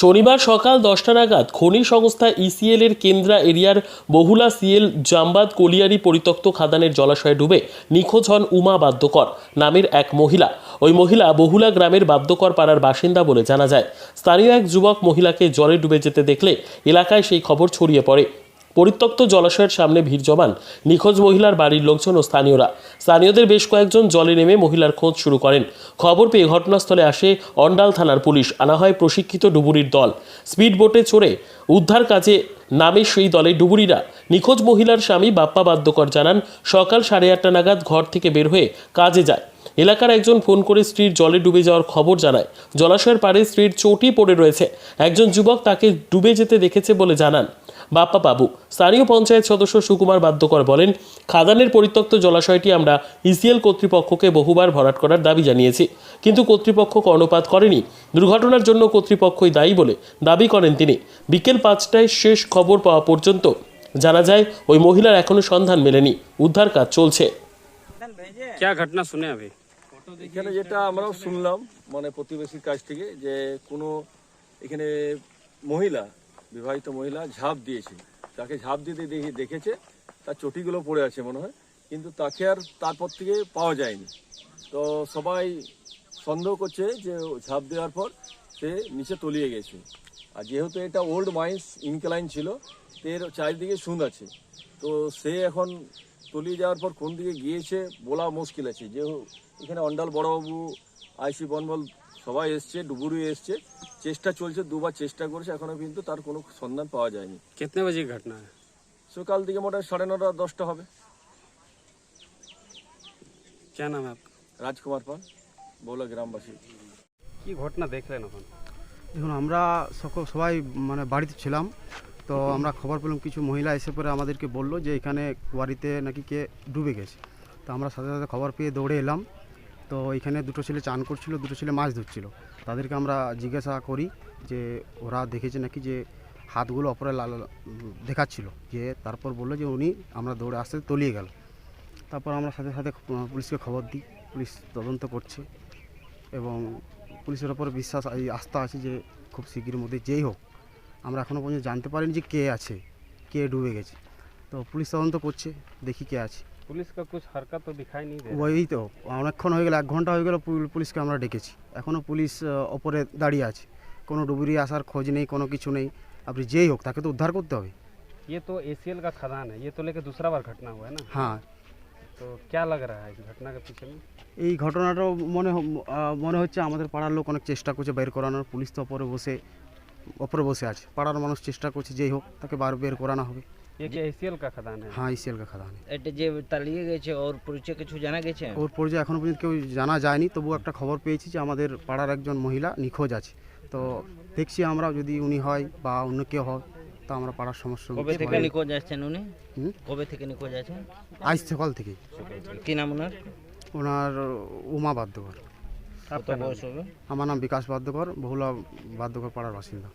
শনিবার সকাল দশটা নাগাদ খনি সংস্থা ইসিএল এর কেন্দ্রা এরিয়ার বহুলা সিএল জামবাদ কলিয়ারি পরিত্যক্ত খাদানের জলাশয়ে ডুবে নিখোঁজ হন উমা বাদ্যকর নামের এক মহিলা। ওই মহিলা বহুলা গ্রামের বাদ্যকর পাড়ার বাসিন্দা বলে জানা যায়। স্থানীয় এক যুবক মহিলাকে জলে ডুবে যেতে দেখলে এলাকায় সেই খবর ছড়িয়ে পড়ে। পরিত্যক্ত জলাশয়ের সামনে ভিড় জমান নিখোঁজ মহিলার বাড়ির লোকজন ও স্থানীয়রা। স্থানীয়দের বেশ কয়েকজন জলে নেমে মহিলার খোঁজ শুরু করেন। খবর পেয়ে ঘটনাস্থলে আসে অন্ডাল থানার পুলিশ। আনা হয় প্রশিক্ষিত ডুবুরির দল। স্পিড বোটে চড়ে উদ্ধার কাজে নামে সেই দলে ডুবুরিরা। নিখোঁজ মহিলার স্বামী বাপ্পা বাদ্যকর জানান, সকাল সাড়ে আটটা নাগাদ ঘর থেকে বের হয়ে কাজে যায়। এলাকার একজন ফোন করে স্ত্রীর জলে ডুবে যাওয়ার খবর জানায় জলাশয়ের পাড়ে স্ত্রীর চোটই পড়ে রয়েছে একজন যুবক তাকে ডুবে যেতে দেখেছে বলে জানান বাপ্পা বাবু স্থানীয় পঞ্চায়েত সদস্য সুকুমার বাদ্যকর বলেন খাদানের পরিত্যক্ত জলাশয়টি আমরা ইসিএল কর্তৃপক্ষকে বহুবার ভরাট করার দাবি জানিয়েছি কিন্তু কর্তৃপক্ষ কর্ণপাত করেনি দুর্ঘটনার জন্য কর্তৃপক্ষই দায়ী বলে দাবি করেন তিনি বিকেল পাঁচটায় শেষ খবর পাওয়া পর্যন্ত জানা যায় ওই মহিলার এখনো সন্ধান মেলেনি উদ্ধার কাজ চলছে क्या घटना सुने अभी এখানে যেটা আমরাও শুনলাম মানে প্রতিবেশীর কাছ থেকে যে কোনো এখানে মহিলা বিবাহিত মহিলা ঝাঁপ দিয়েছে। তাকে ঝাঁপ দিতে দেখে দেখেছে তার চটিগুলো পড়ে আছে মনে হয় কিন্তু তাকে আর তারপর থেকে পাওয়া যায়নি। তো সবাই সন্দেহ করছে যে ঝাঁপ দেওয়ার পর সে নিচে তলিয়ে গেছে। আর যেহেতু এটা ওল্ড মাইন্স ইনক্লাইন ছিল এর চারিদিকে সুদ আছে। তো সে এখন তলিয়ে যাওয়ার পর কোন দিকে গিয়েছে বলা মুশকিল আছে যে এখানে অন্ডাল বড়বাবু আইসি বনবল সবাই এসছে ডুবুরি এসছে চেষ্টা চলছে দুবার চেষ্টা করেছে এখনো কিন্তু তার কোনো সন্ধান পাওয়া যায়নি कितने बजे की घटना है সকাল দিকে মোটামুটি সাড়ে নটা দশটা হবে क्या नाम है आपका রাজকুমার পাল বৌলা গ্রামবাসী কি ঘটনা দেখলেন এখন দেখুন আমরা সকল সবাই মানে বাড়িতে ছিলাম তো আমরা খবর পেলাম, কিছু মহিলা এসে পরে আমাদেরকে বলল যে এখানে কুয়ারিতে নাকি কে ডুবে গেছে। তো আমরা সাথে সাথে খবর পেয়ে দৌড়ে এলাম। তো এখানে দুটো ছেলে চান করছিল, দুটো ছেলে মাছ ধরছিল। তাদেরকে আমরা জিজ্ঞাসা করি যে ওরা দেখেছে নাকি যে হাতগুলো অপরে লাল, দেখাচ্ছিল। যে তারপর বলল যে উনি আমরা দৌড়ে আসতে তলিয়ে গেল। তারপর আমরা সাথে সাথে পুলিশকে খবর দিই। পুলিশ তদন্ত করছে এবং পুলিশের ওপর বিশ্বাস আস্থা আছে যে খুব শীঘ্রের মধ্যে যেই হোক। আমরা এখনও পর্যন্ত জানতে পারিনি যে কে আছে কে ডুবে গেছে তো পুলিশ তদন্ত করছে দেখি কে আছে पुलिस का कुछ हरकत तो दिखाई नहीं दे रहा ওই তো অনেকক্ষণ হয়ে গেল এক ঘন্টা হয়ে গেল পুল- পুলিশকে আমরা ডেকেছি এখনও পুলিশ আহ, ওপরে দাঁড়িয়ে আছে কোনো ডুবুরি আসার খোঁজ নেই কোনো কিছু নেই আপনি যেই হোক তাকে তো উদ্ধার করতে হবে ये तो एसीएल का खदान है ये तो लेके दूसरा बार घटना हुआ है ना হ্যাঁ तो क्या लग रहा है इस घटना के पीछे में এই ঘটনাটাও মনে হ- আহ, মনে হচ্ছে আমাদের পাড়ার লোক অনেক চেষ্টা করছে বের করানোর পুলিশ তো ওপরে বসে ওপরে বসে আছে। পাড়ার মানুষ চেষ্টা করছে যেই হোক তাকে বার বের করানো হবে। হ্যাঁ এটা যে গেছে ওর পরিচয় কিছু জানা গেছে? ওর পরিচয় পর্যন্ত কেউ জানা যায়নি একটা খবর পেয়েছি যে আমাদের পাড়ার একজন মহিলা নিখোঁজ আছে। তো দেখছি আমরা যদি উনি হয় বা অন্য কেউ তা আমরা পাড়ার সমস্যা কবে থেকে কবে থেকে নিখোঁজ সকাল ওনার? উমা বাদ্যকর আমার নাম বিকাশ বাদ্যকর বহুলা বাদ্যকর পাড়ার বাসিন্দা।